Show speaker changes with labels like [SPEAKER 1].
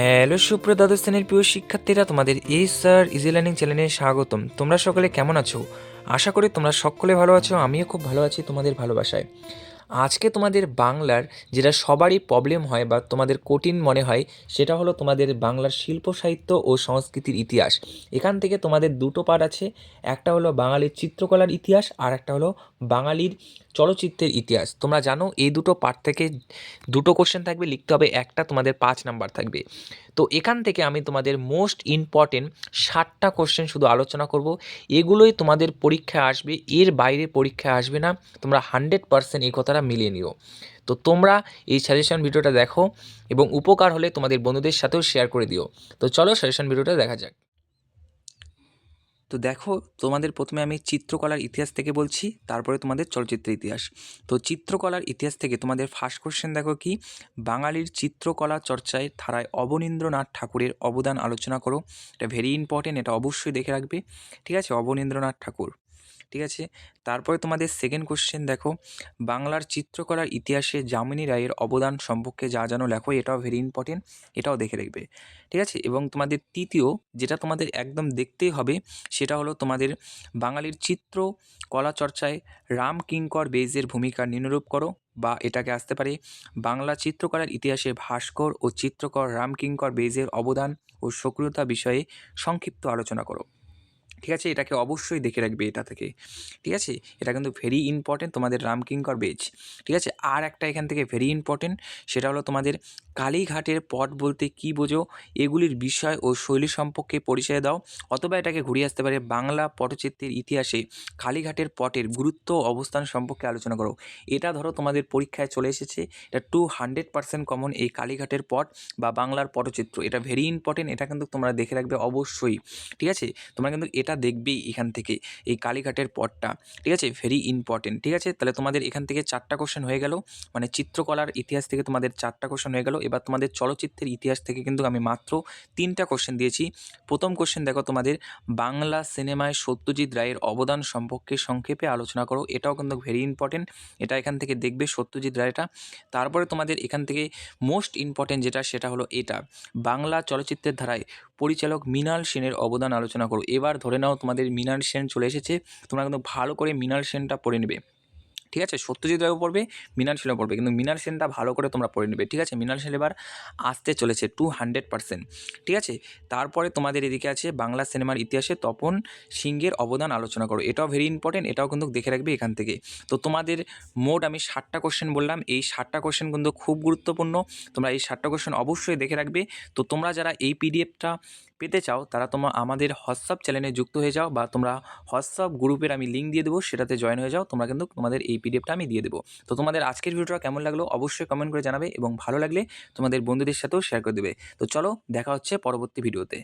[SPEAKER 1] Hello, সুপ্রিয় দ্বাদশ শ্রেণির প্রিয় শিক্ষার্থীরা, তোমাদের এই স্যার ইজি লার্নিং চ্যানেলে স্বাগতম। তোমরা সকলে কেমন আছো? আশা করি তোমরা সকলে ভালো আছো, আমিও খুব ভালো আছি তোমাদের ভালোবাসায়। আজকে তোমাদের বাংলার যেটা সবারই প্রবলেম হয় বা তোমাদের কঠিন মনে হয়, সেটা হলো তোমাদের বাংলার শিল্প, সাহিত্য ও সংস্কৃতির ইতিহাস। এখান থেকে তোমাদের দুটো পার্ট আছে, একটা হলো বাঙালির চিত্রকলার ইতিহাস আর একটা হলো বাঙালির চলচ্চিত্রের ইতিহাস। তোমরা জানো, এই দুটো পার্ট থেকে দুটো কোশ্চেন থাকবে, লিখতে হবে একটা, তোমাদের পাঁচ নাম্বার থাকবে। তো এখান থেকে আমি তোমাদের মোস্ট ইম্পর্টেন্ট ষাটটা কোশ্চেন শুধু আলোচনা করব। এগুলোই তোমাদের পরীক্ষায় আসবে, এর বাইরে পরীক্ষায় আসবে না, তোমরা হান্ড্রেড পারসেন্ট এই কথাটা মিলিয়ে নিও। তো তোমরা এই সাজেশন ভিডিওটা দেখো এবং উপকার হলে তোমাদের বন্ধুদের সাথেও শেয়ার করে দিও। তো চলো সাজেশন ভিডিওটা দেখা যাক। তো দেখো, তোমাদের প্রথমে আমি চিত্রকলার ইতিহাস থেকে বলছি, তারপরে তোমাদের চলচ্চিত্রের ইতিহাস। তো চিত্রকলার ইতিহাস থেকে তোমাদের ফার্স্ট কোশ্চেন দেখো কি, বাঙালির চিত্রকলা চর্চায় ধারায় অবনীন্দ্রনাথ ঠাকুরের অবদান আলোচনা করো। এটা ভেরি ইম্পর্টেন্ট এটা অবশ্যই দেখে রাখবে। ঠিক আছে? অবনীন্দ্রনাথ ঠাকুর। ঠিক আছে? তারপরে তোমাদের সেকেন্ড কোশ্চেন দেখো। বাংলার চিত্রকলার ইতিহাসে যামিনী রায়ের অবদান সম্পর্কে যা জানো লেখো, এটাও ভেরি ইম্পর্টেন্ট এটাও দেখে রাখবে ঠিক আছে? এবং তোমাদের তৃতীয়, যেটা তোমাদের একদম দেখতেই হবে, সেটা হলো তোমাদের বাঙালির চিত্র কলা চর্চায় রাম কিঙ্কর বেইজের ভূমিকা নিম্নরূপ করো, বা এটাকে আসতে পারে বাংলা চিত্রকলার ইতিহাসে ভাস্কর ও চিত্রকর রামকিঙ্কর বেইজের অবদান ও সক্রিয়তা বিষয়ে সংক্ষিপ্ত আলোচনা করো। ঠিক আছে? এটাকে অবশ্যই দেখে রাখবে এটা থেকে। ঠিক আছে? এটা কিন্তু ভেরি ইম্পর্টেন্ট তোমাদের রামকিঙ্কর বেজ ঠিক আছে? আর একটা এখান থেকে ভেরি ইম্পর্টেন্ট সেটা হলো তোমাদের কালীঘাটের পট বলতে কী বোঝো? এগুলির বিষয় ও শৈলী সম্পর্কে পরিচয় দাও। অথবা এটাকে ঘুরিয়ে আসতে পারে বাংলা পটচিত্রের ইতিহাসে কালীঘাটের পটের গুরুত্ব অবস্থান সম্পর্কে আলোচনা করো। এটা ধরো তোমাদের পরীক্ষায় চলে এসেছে। এটা টু হান্ড্রেড পার্সেন্ট কমন এই কালীঘাটের পট বা বাংলার পটচিত্র। এটা ভেরি ইম্পর্টেন্ট এটা কিন্তু তোমরা দেখে রাখবে অবশ্যই। ঠিক আছে? তোমরা কিন্তু এটা দেখবেই এখান থেকে, এই কালীঘাটের পটটা ঠিক আছে? ভেরি ইম্পর্টেন্ট ঠিক আছে? তাহলে তোমাদের এখান থেকে চারটা কোশ্চেন হয়ে গেল। মানে চিত্রকলার ইতিহাস থেকে তোমাদের চারটা কোশ্চেন হয়ে গেল। এবার তোমাদের চলচ্চিত্রের ইতিহাস থেকে কিন্তু আমি মাত্র তিনটা কোশ্চেন দিয়েছি। প্রথম কোশ্চেন দেখো তোমাদের, বাংলা সিনেমায় সত্যজিৎ রায়ের অবদান সম্পর্কে সংক্ষেপে আলোচনা করো। এটাও কিন্তু ভেরি ইম্পর্টেন্ট এটা এখান থেকে দেখবে সত্যজিৎ রায়টা। তারপরে তোমাদের এখান থেকে মোস্ট ইম্পর্টেন্ট যেটা, সেটা হলো এটা। বাংলা চলচ্চিত্রের ধারায় পরিচালক মৃণাল সেনের অবদান আলোচনা করো। এবার ধরে নাও তোমাদের মৃণাল সেন চলে এসেছে। তোমরা কিন্তু ভালো করে মৃণাল সেনটা পড়ে নেবে। ঠিক আছে? সত্যজিৎ রায়ও পড়বে মৃণাল সেনও পড়বে। কিন্তু মৃণাল সেনটা ভালো করে তোমরা পড়ে নেবে, ঠিক আছে? মৃণাল সেন এবার আসতে চলেছে টু হান্ড্রেড পার্সেন্ট ঠিক আছে? তারপরে তোমাদের এদিকে আছে বাংলা সিনেমার ইতিহাসে তপন সিংহের অবদান আলোচনা করো। এটাও ভেরি ইম্পর্টেন্ট এটাও কিন্তু দেখে রাখবে এখান থেকে। তো তোমাদের মোট আমি ষাটটা কোশ্চেন বললাম। এই ষাটটা কোশ্চেন কিন্তু খুব গুরুত্বপূর্ণ। তোমরা এই ষাটটা কোশ্চেন অবশ্যই দেখে রাখবে। তো তোমরা যারা এই পিডিএফটা পেতে চাও, তারা তোমরা আমাদের হোয়াটসঅ্যাপ চ্যানেলে যুক্ত হয়ে যাও বা তোমরা হোয়াটসঅ্যাপ গ্রুপের আমি লিঙ্ক দিয়ে দেবো, সেটাতে জয়েন হয়ে যাও, তোমরা কিন্তু তোমাদের এই পিডিএফটা আমি দিয়ে দেবো। তো তোমাদের আজকের ভিডিওটা কেমন লাগল অবশ্যই কমেন্ট করে জানাবে এবং ভালো লাগলে তোমাদের বন্ধুদের সাথেও শেয়ার করে দেবে। তো চলো, দেখা হচ্ছে পরবর্তী ভিডিওতে